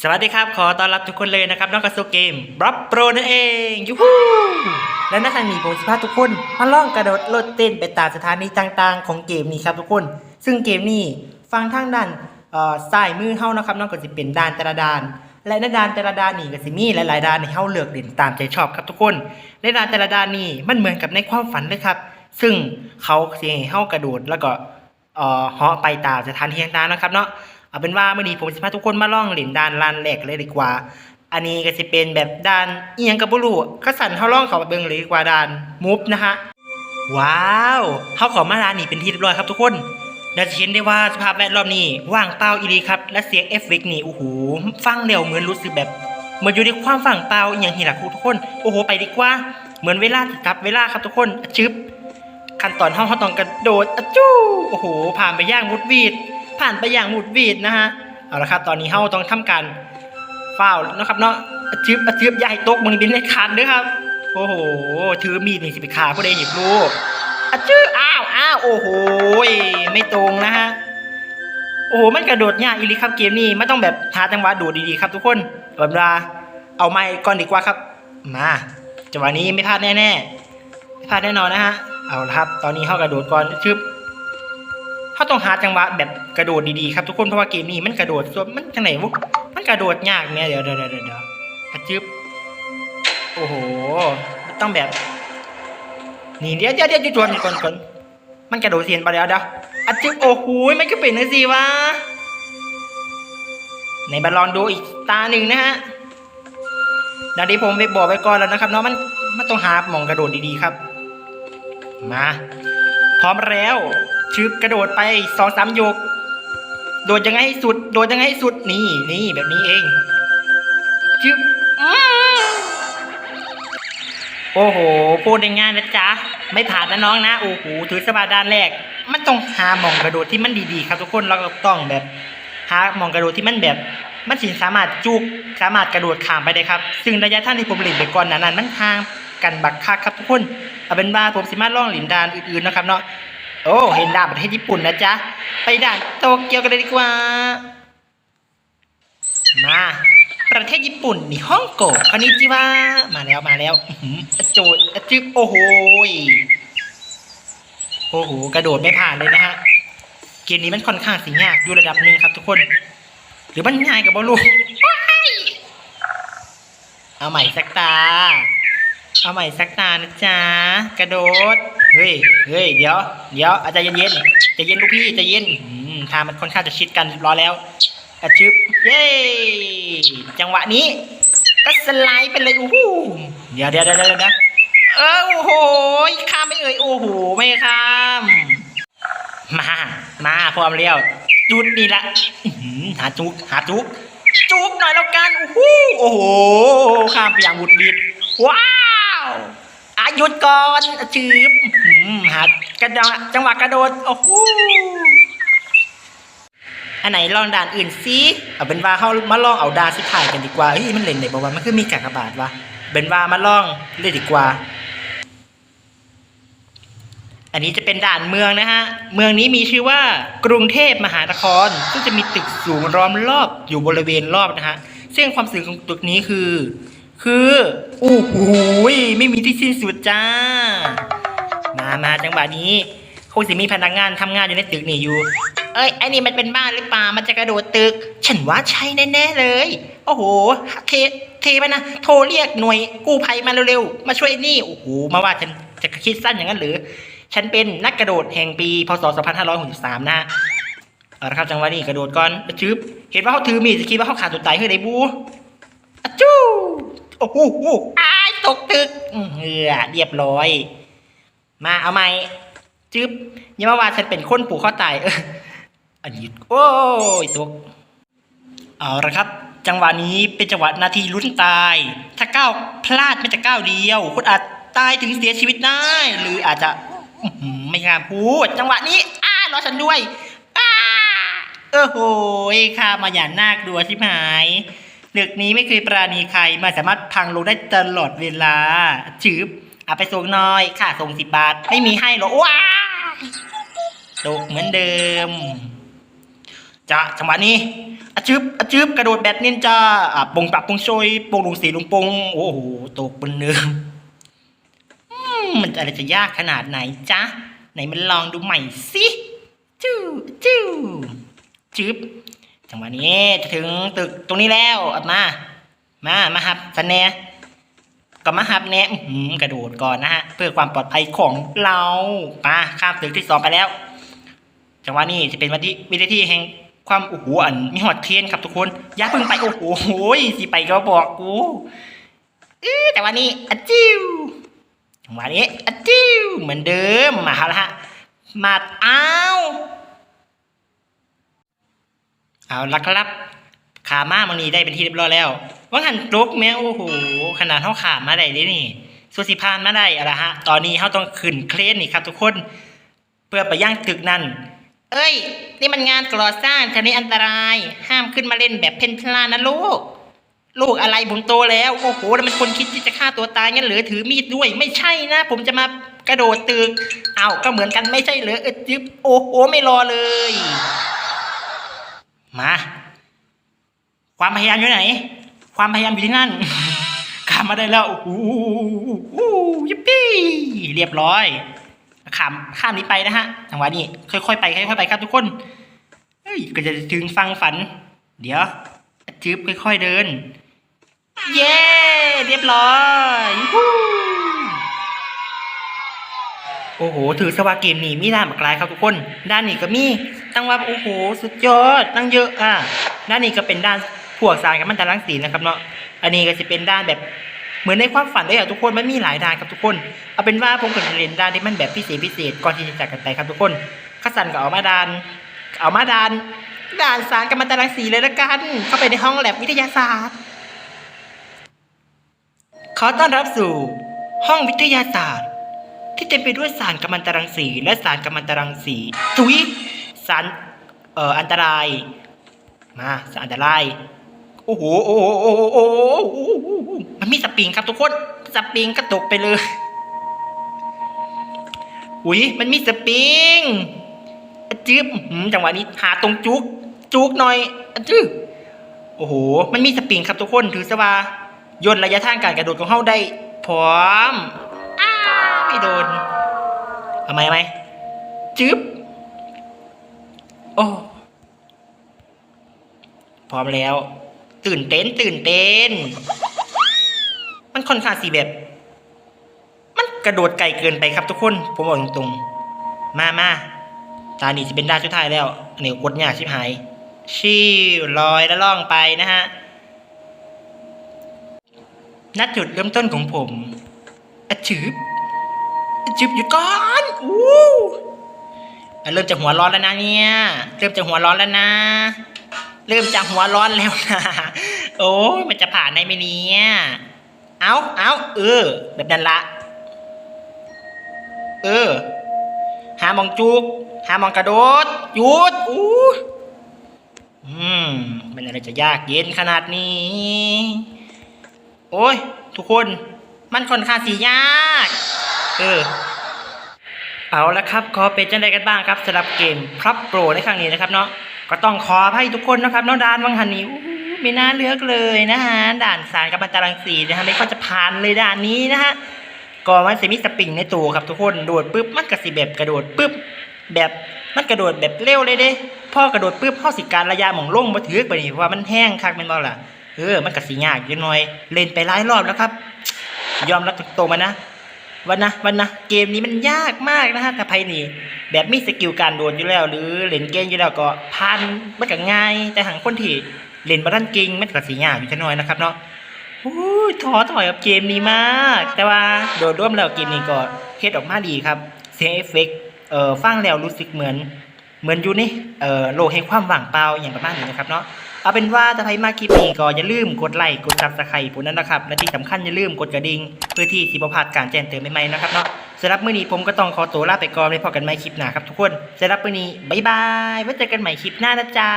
สวัสดีครับขอต้อนรับทุกคนเลยนะครับน้องกระสุเกมบล็อบโปรนั่นเองยูฮูและนักนี้ผมสิพาทุกคนมาล่องกระโดดโลดเต้นไปตามสถานีต่างๆ ของเกมนี้ครับทุกคน ซึ่งเกมนี้ฟังทางด้านเอ่อซ้ายมือเฮานะครับน้องก็จะเป็นด้านแต่ละด้าน และในด้านแต่ละด้านนี่ก็สิมีหลายๆด้านให้เฮาเลือกเล่นตามใจชอบครับทุกคนในด้านแต่ละด้านนี่มันเหมือนกับในความฝันเลยครับ ซึ่งเขาสิให้เฮากระโดดแล้วก็เออเหาะไปตามสถานที่ต่างๆนะครับเนาะ เอาเป็นว่าเมื่อนี้ผมจะพาทุกคนมาล่องเหรียญด้านลานแรกเลยดีกว่า อันนี้ก็จะเป็นแบบด้านเอียงกับบุรุก็สั่นเขาล่องเขาเบิงเลยดีกว่าด้านมูฟนะฮะว้าวเขาขอมาร้านนี้เป็นที่เรียบร้อยครับทุกคนเราจะเห็นได้ว่าสภาพแวดล้อมนี้ว่างเปล่าอีหลีครับ และเสียงเอฟเฟกนี่โอ้โหฟังเร็วเหมือนรู้สึกแบบเหมือนอยู่ในความว่งเปล่าอย่างที่หลักทุกคน โอ้โห ไปดีกว่า เหมือนเวลาจับเวลาครับทุกคนอะชึบขั้นตอนเฮาเขาต้องกระโดดอจู้โอ้โห ผ่านไปย่างมุดวีด ผ่านไปอย่างหมุดวีดนะฮะเอาละครับตอนนี้เฮาต้องทำการเฝ้านะครับเนาะอะจึบอะจึบอย่าให้ตกมึงบินในคันด้วยครับ โอ้โหถือมีดนี่สิไปขาผู้ใดหยิบลูกอจื้ออ้าวอ้าวโอ้โหไม่ตรงนะฮะโอ้โหมันกระโดดยากอีลีครับเกมนี้ไม่ต้องแบบหาจังหวะโดดดีๆครับทุกคนแบบว่าเอาไม้ก่อนดีกว่าครับ มาจังหวะนี้ไม่พลาดแน่ๆไม่พลาดแน่นอนนะฮะเอาละครับ ตอนนี้เข้ากระโดดก่อนชึบ เขาต้องหาจังหวะแบบกระโดดดีๆครับทุกคนเพราะว่าเกมนี้มันกระโดดส่วนมันจังไหนวะมันกระโดดยากเนี่ยเดี๋ยวเดี๋ยวเดี๋ยวเดี๋ยวกระจึบโอ้โหต้องแบบนี่เดี๋ยวเดี๋ยวเดี๋ยวหยุดก่อนก่อนก่อนมันกระโดดเสียนไปแล้วเดี๋ยวอะจึบโอ้โหมันก็เป็นนะสิวะในบอลลองดูอีกตาหนึ่งนะฮะดังที่ผมไปบอกไว้ก่อนแล้วนะครับเนาะมันมันต้องหาหมองกระโดดดีๆครับ มา พร้อมแล้ว ชึบกระโดดไปสองสามโยก โดดยังไงให้สุด โดดยังไงให้สุดนี่นี่แบบนี้เองชึบโอ้โหพูดง่ายๆนะจ๊ะ ไม่ผ่านนะน้องนะ โอ้โหถือสบาด้านแรก มันต้องหาหมองกระโดดที่มันดีๆ ครับทุกคนเราก็ต้องแบบหาหมองกระโดดที่มันแบบ มันสิสามารถจุกสามารถกระโดดข้ามไปได้ครับ ซึ่งระยะท่างที่ผมเล่นไปก่อนนานั้นมันห่างกันบักคักครับทุกคนเอาเป็นว่าผมสิมาล่องหลินดานอื่นๆนะครับเนาะ โอ้เห็นดานประเทศญี่ปุ่นนะจ๊ะ ไปด่านโตเกียวกันเลยดีกว่า มา ประเทศญี่ปุ่นนี่ฮ่องกงคอนนิจิวะมาแล้วมาแล้วโจดอะจึบโอ้โหโอ้โหกระโดดไม่ผ่านเลยนะฮะเกมนี้มันค่อนข้างสิยากอยู่ระดับหนึ่งครับทุกคน หรือมันง่ายกับบอลลูนเอาใหม่สักตา เอาใหม่สักตานะจ๊ะ กระโดด เฮ้ยเฮ้ยเดี๋ยวเดี๋ยวอาจจะเย็นๆใจะเย็นลูกพี่ใจะเย็นทางมันค่อนข้างจะชิดกันร้อยแล้วอะชึบเย้จังหวะนี้ ก็สไลด์ไปเลยโอ้โหเดี๋ยวเดี๋ยวเดี๋ยวเดี๋ยวเดี๋ยวเออโอ้โหข้ามไม่เอ่ยโอ้โหไม่ข้ามมามาพร้อมแล้วจุดนี่ละหาจุกหาจุกจุกหน่อยแล้วกันโอ้โหโอ้โหข้ามไปอย่างบุดบิดว้าว หยุดก่อนชืบหือหากระดองจังหวะกระโดด โอ้โหอันไหนลองด่านอื่นสิเอาเป็นว่าเขามาลองเอาด่านสุดท้ายกันดีกว่าเฮ้ยมันเล่นไหนบอกว่ามันคือมีกากบาทวะเป็นว่ามาลองเล่นดีกว่า อันนี้จะเป็นด่านเมืองนะฮะ เมืองนี้มีชื่อว่ากรุงเทพมหานคร ซึ่งจะมีตึกสูงล้อมรอบอยู่บริเวณรอบนะฮะ ซึ่งความสูงของตึกนี้คือ คือโอ้โหยไม่มีที่สิ้นสุดจ้า มามาจังหวะนี้คงสิมีพนักงานทำงานอยู่ในตึกนี่อยู่ เอ้ยไอ้นี่มันเป็นบ้านหรือเปล่ามันจะกระโดดตึก ฉันว่าใช่แน่ๆเลย โอ้โหเทเทไปนะโทรเรียกหน่วยกู้ภัยมาเร็วๆมาช่วยนี่โอ้โหมาว่าฉันจะคิดสั้นอย่างนั้นหรือ ฉันเป็นนักกระโดดแห่งปีพศ2563นะเอาละครับจังหวะนี้กระโดดก่อนชึบเห็นว่าเขาถือมีดจะคิดว่าเขาขาดตัวตายเฮ้ยไดบูอะจู้โอ้โหอ้ายตกตึกเหือเรียบร้อย มาเอาใหมจึ๊บอยังมาว่าฉันเป็นคนผูกข้อตายอันนี้โอ้ยตกเอาละครับ จังหวะนี้เป็นจังหวะนาทีลุ้นตาย ถ้าก้าวพลาดไม่แต่ก้าวเดียวคุณอาจตายถึงเสียชีวิตได้ หรืออาจจะไม่งามพูด จังหวะนี้ อ้ารอฉันด้วยอ้าเออโหยข้ามาอย่างน่ากลัวชิบหา ยดึกนี้ไม่เคยปราณีใครมาสามารถพังลงได้ตลอดเวลาจืบเอาไปส่งน้อยค่าส่งสิบบาท ไม่มีให้หรอว้าตกเหมือนเดิมจะจังหวะนี้อะจึบอะจึบกระโดดแบบนินจาอะปงปักปงโชยปงลงสีลงปงโอ้โหตกบนเนื้อมมันจะอะไรจะยากขนาดไหนจ๊ะ ไหนมันลองดูใหม่สิจู้จู้จึบ จังหวะนี้จะถึงตึกตรงนี้แล้วออกมา มามาครับสแนก็มาครับแนะกระโดดก่อนนะฮะ เพื่อความปลอดภัยของเรามาข้ามตึกที่สองไปแล้ว จังหวะนี้จะเป็นวันที่วิธีแห่งความโอ้โหอันมีหอดเทียนครับทุกคนอย่าเพิ่งไปโอ้โหสิไปก็บอกกูเออแต่วันนี้อะจิ้วจังหวะนี้อะจิ้วเหมือนเดิมมาแล้วฮะมาอ้าว เอาละครับขามามันนี้ได้เป็นที่เรียบร้อยแล้วว่าหันตกแม่โอ้โหขนาดเท่าขามาได้เลยนี่ส่วนสิพานมาได้อะละฮะตอนนี้เขาต้องขึ้นเครนนี่ครับ ทุกคนเพื่อไปย่างตึกนั่นเอ้ย นี่มันงานก่อสร้างชนิดอันตราย ห้ามขึ้นมาเล่นแบบเพนพลานนะลูก ลูกอะไรผมโตแล้ว โอ้โหแล้วมันคนคิดที่จะฆ่าตัวตายงั้นหรือถือมีดด้วย ไม่ใช่นะ ผมจะมากระโดดตึกเอาก็เหมือนกันไม่ใช่เหรอเออจึ๊บโอ้โหไม่รอเลย มา ความพยายามอยู่ไหน ความพยายามอยู่ที่นั่นข้ามมาได้แล้วโอ้โหยิปปี้เรียบร้อยข้ามข้ามนี้ไปนะฮะจังหวะนี้ค่อยๆไปค่อยๆไปครับทุกคนเฮ้ยก็จะถึงฟังฝัน เดี๋ยวจืบค่อยๆเดิน เย้เรียบร้อยยูฮู โอ้โห ถือสวาเกมนี้มีด้านมากลายครับทุกคน ด้านนี้ก็มีตั้งว่าโอ้โห สุดยอด ตั้งเยอะอะ ด้านนี้ก็เป็นด้านพวกสารกับมันตะลังสีนะครับเนาะ อันนี้ก็จะเป็นด้านแบบเหมือนในความฝันเลยอะทุกคน มันมีหลายด้านครับทุกคน เอาเป็นว่าผมก็จะเรียนด้านที่มันแบบพิเศษพิเศษก่อนที่จะจากกันไปครับทุกคนข้าสันก็เอามาด้าน เอามาด้าน ด้านสารกับมันตะลังสีเลยละกัน เข้าไปในห้องแลบวิทยาศาสตร์ ขอต้อนรับสู่ ห้องวิทยาศาสตร์ ที่เต็มไปด้วยสารกัมมันตรังสี และสารกัมมันตรังสีทุยสารเอ่ออันตราย มาสารอันตรายโอ้โหโอ้โหโอ้โหโอ้โหมันมีสปริงครับทุกคนสปริงกระตกไปเลยอุ้ยมันมีสปริงจึ๊บจังหวะนี้หาตรงจุกจุกหน่อยจึ๊บโอ้โห มันมีสปริงครับทุกคนถือซะว่าย่นระยะทางการกระโดดของเขาได้พร้อม โดนทำไมทำไมจึ๊บ โอ้ พร้อมแล้ว ตื่นเต้น ตื่นเต้น มันค่อนข้างสีแบบ มันกระโดดไกลเกินไปครับทุกคน ผมบอกตรงๆ มามาตานี่จะเป็นด้านสุดท้ายแล้วอันนี้กดยากชิบหาย ชิวลอยแล้วล่องไปนะฮะนัดจุดเริ่มต้นของผมอะจืบอะ จืบหยุดก่อนอู้เริ่มจะหัวร้อนแล้วนะเนี่ย เริ่มจะหัวร้อนแล้วนะ เริ่มจากหัวร้อนแล้วนะ โอ้ยมันจะผ่านได้ไหมเนี่ย เอาเอาเออ แบบนั้นละ เออ หามองจุก หามองกระโดดหยุดอู้อืมมันอะไรจะยากเย็นขนาดนี้ โอ้ย ทุกคน มันค่อนข้างสียาก เออเอาละครับขอเป็นจังไดกันบ้างครับสำหรับเกมพรับโปรในครั้งนี้นะครับเนาะก็ต้องขออภัยทุกคนนะครับเนาะด่านวังหันนี้ไม่น่าเลือกเลยนะฮะด่านสารกับมันตรังสีนะฮะไม่ค่อยจะผ่านเลยด่านนี้นะฮะก็มันจะมีสปริงในตัวครับทุกคนโดดปุ๊บมันก็สิแบบกระโดดปุ๊บแบบมันกระโดดแบบเร็วเลยเด้พ่อกระโดดปุ๊บเข้าสิการระยะหม่องลงมาถือไปนี่เพราะว่ามันแห้งคักแม่นบ่ล่ะเออมันก็สิยากอยู่หน่อยเล่นไปหลายรอบแล้วครับ ยอมรับตรงๆมานะ วันนะวันนะเกมนี้มันยากมากนะฮะถ้าใครนี่ แบบมีสกิลการโดนอยู่แล้ว หรือเล่นเก่งอยู่แล้วก็พันมันก็ง่าย แต่หางคนที่เล่นบาลันเก่งมันก็สียากอยู่จักหน่อยนะครับเนาะโอ้ยท้อถอยกับเกมนี้มาก แต่ว่าโดยรวมแล้วเกมนี้ก็เฮ็ดออกมาดีครับเสียงเอฟเฟกต์เอ่อฟังแล้วรู้สึกเหมือน เหมือนอยู่ในเอ่อโลกแห่งความว่างเปล่าอย่างประมาณนี้นะครับเนาะ เอาเป็นว่าถ้าใครมาคลิปนี้ก็อย่าลืมกดไลค์กดซับสไครต์พวกนั้นนะครับ และที่สำคัญอย่าลืมกดกระดิ่งเพื่อที่สิบพลาดการแจ้งเตือนใหม่ๆนะครับเนาะสำหรับมื้อนี้ผมก็ต้องขอตัวลาไปก่อนไว้พบกันใหม่คลิปหน้าครับทุกคนสำหรับมื้อนี้บ๊ายบายไว้เจอกันใหม่คลิปหน้านะจ๊ะ